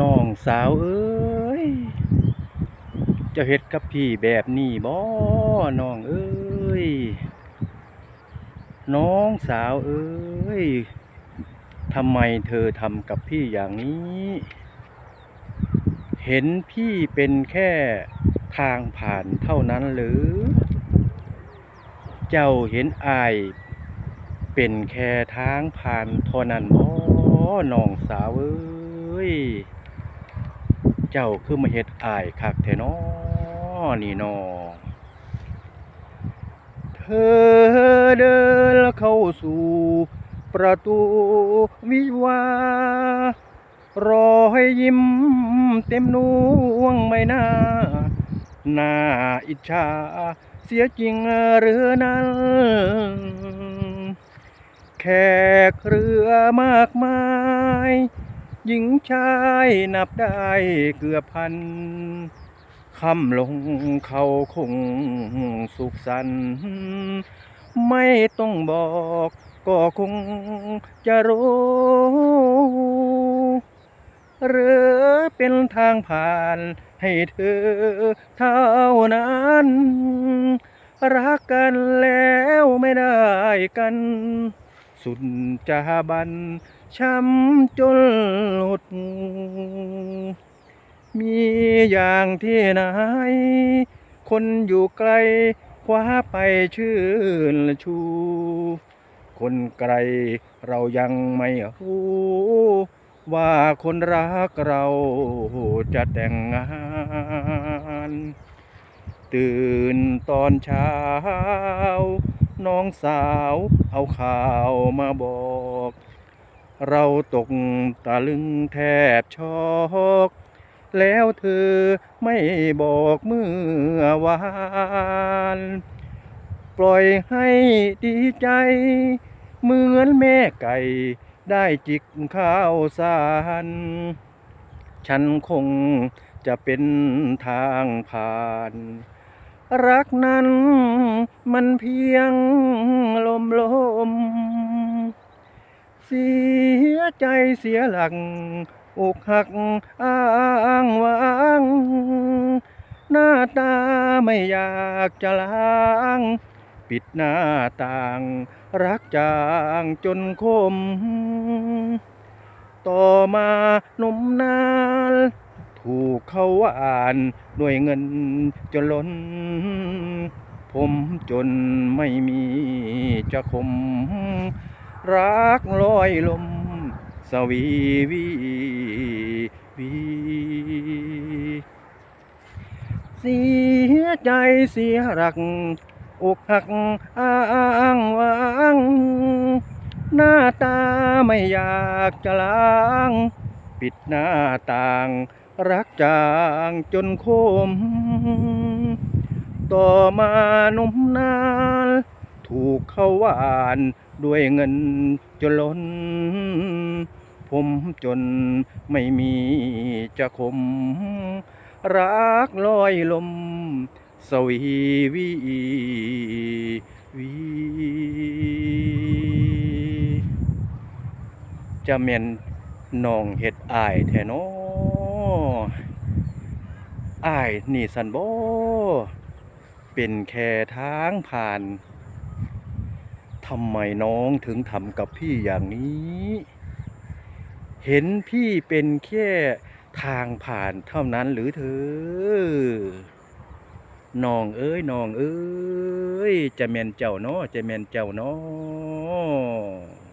น้องสาวเอ้ยจะเฮ็ดกับพี่แบบนี้บ่น้องเอ้ยน้องสาวเอ้ยทำไมเธอทำกับพี่อย่างนี้ เห็นพี่เป็นแค่ทางผ่านเท่านั้นหรือ เจ้าเห็นอาย เป็นแค่ทางผ่านเท่านั้นบ่น้องสาวเอ้ย เจ้าคือมาเฮ็ดอายคักแท้นอนี่นอเธอเดินเข้าสู่ประตูวิวาห์รอยยิ้มเต็มนวงไม่น่าน่าอิจฉาเสียจริงหรือนั้นแขกเรือมากมาย หญิงชายนับได้เกือบพันคำลงเขาคงสุขสันต์ไม่ต้องบอกก็คงจะรู้หรือเป็นทางผ่านให้เธอเท่านั้น รักกันแล้วไม่ได้กัน สุดจะบันช้ำจนหลุด มีอย่างที่ไหน คนอยู่ไกลคว้าไปชื่นชู คนไกลเรายังไม่รู้ ว่าคนรักเราจะแต่งงาน ตื่นตอนเช้า น้องสาวเอาข่าวมาบอก เราตกตะลึงแทบช็อกแล้วเธอไม่บอกเมื่อวาน ปล่อยให้ดีใจ เหมือนแม่ไก่ได้จิกข้าวสาร ฉันคงจะเป็นทางผ่าน รักนั้น มันเพียงลมลม เสียใจเสียหลักอกหักอ้างว้างหน้าตาไม่อยากจะล้าง ปิดหน้าต่าง รักจางจนคม ต่อมาหนุ่มนานถูกเขาหวานด้วยเงินจนล้น ผมจนไม่มีจะคม รักลอยลม สวีวีวีเสียใจเสียรัก อกหักอ้างวางหน้าตาไม่อยากจะล้าง ปิดหน้าต่าง รักจางจนคม ต่อมาหนุ่มนานถูกเขาหวานด้วยเงินจนล้น ผมจนไม่มีจะคม รักลอยลม สวีวีวีจะเมนนองเฮ็ดอายแท้น้ออายนี่สันโบ เป็นแค่ทางผ่านทำไมน้องถึงทำกับพี่อย่างนี้ เห็นพี่เป็นแค่ทางผ่านเท่านั้นหรือเธอน้องเอ้ยน้องเอ้ยจะแมนเจ้าเนาะจะแมนเจ้าเนาะ